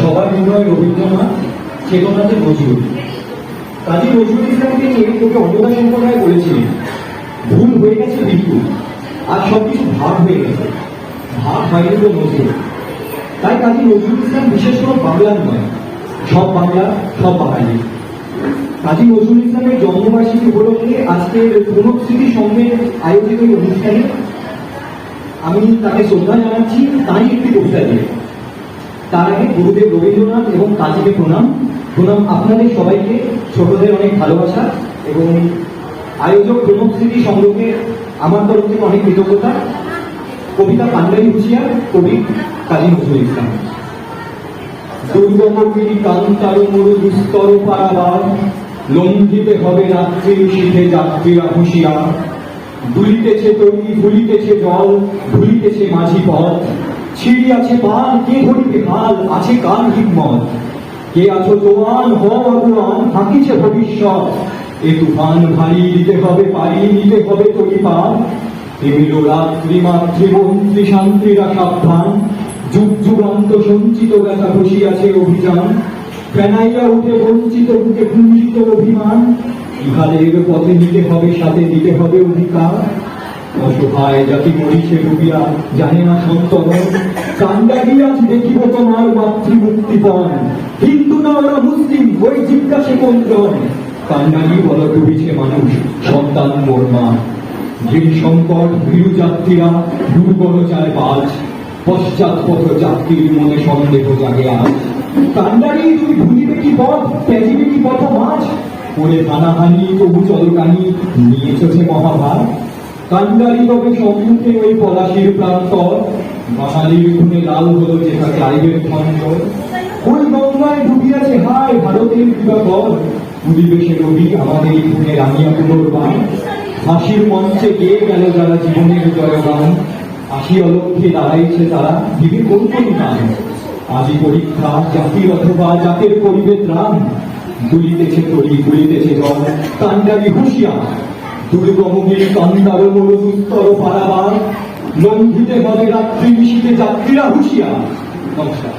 সবার হৃদয় রবীন্দ্রনাথ চেতনাতে নজরুল কাজী নজরুল ইসলামকে নিয়ে তোকে অন্নদা সম্প্রদায় বলেছিলেন, ভুল হয়ে গেছে বিলকুল আর সব কিছু ভাগ হয়ে গেছে, ভাগ হয়নি তো নজরুল তাই কাজী নজরুল ইসলাম বিশেষ কোনো বাংলার নয়, সব বাংলা, সব বাঙালি। কাজী নজরুল ইসলামের জন্মবার্ষিকী উপলক্ষে আজকের পুনঃস্মৃতি সঙ্গে আয়োজিত অনুষ্ঠানে আমি তাকে শ্রদ্ধা জানাচ্ছি তাই একটি কবিতা দিয়ে। তার আগে গুরুদেব রবীন্দ্রনাথ এবং কাজীকে প্রণাম। প্রণাম আপনাদের সবাইকে। ছোটদের অনেক ভালোবাসা এবং আয়োজক প্রণবস্মৃতি সংগ্রহে আমার তরফ থেকে অনেক কৃতজ্ঞতা। কবিতা পান্ডারি হুঁশিয়ার, কবি কাজী নজরুল ইসলাম। দুর্গমগিরি কান্তার মরু দুস্তর পারাবার, লঙ্ঘিতে হবে রাত্রির শীতে যাত্রীরা হুঁশিয়ার। দুলিতেছে তরি ভুলিতেছে জল ভুলিতেছে মাঝি পথ। ছিড়িয়াছে পান কে ধরিবে হাল আছে কান হিম্মত? কে আছো জোয়ান হ অগুয়ান থাকিছে ভবিষ্যৎ। এ তুফান ভারী দিতে হবে পারি নিতে হবে তরি পান এমিল রাত্রি মাতৃমন্ত্রী শান্তিরা সাবধান। যুগ যুগান্ত সঞ্চিত ব্যথা বসিয়াছে অভিযান। ফেনাইয়া উঠে বঞ্চিত বুকে কুঞ্চিত অভিমান। ইহাদের পথে নিতে হবে, সাথে দিতে হবে অধিকার। অসহায় জাতি মরিছে ডুবিয়া, জানে না দেখিব তোমার হিন্দু না ওরা মুসলিম, ওই জিজ্ঞাসে বল, ডুবিছে মানুষ, সন্তান মোর মা। সংকট, ভীরু যাত্রীরা, দুর্বল চায় বাজ। পশ্চাৎপথ যাত্রীর মনে সন্দেহ জাগে আজ। কান্ডারি তুই ভুলিবে কি পথ, ত্যাজিবে কি পথ মাছ? ওরে হানাহানি, তবু চলকানি, নিয়েছ যে মহাভার কান্ডারি তবে সম্মুখে ওই পলাশির প্রান্তর বাঙালির খুনে লাল হলো যেটা ক্লাইভের খন্ড ওই গঙ্গায় ডুবিয়াছে, হায় ভারতের দিবাকর পরিবেশে রবি, আমাদের খুনে রামিয়া পুনর্বার হাসির মঞ্চে গেয়ে গেল যারা জীবনের জয়গান? হাসি অলক্ষে দাঁড়াইছে তারা, দিবে কোন কোন গান? আজি পরীক্ষা, জাতির অথবা জাতের করিবে ত্রাণ দুলিতেছে তরি, গুলিতেছে জল কান্ডারি হুঁশিয়ার। দুর্গমগিরি কান্দার মরু দুস্তর পারাবার লঙ্ঘিতে হবে রাত্রি মিশিতে যাত্রীরা হুঁশিয়া নমস্কার।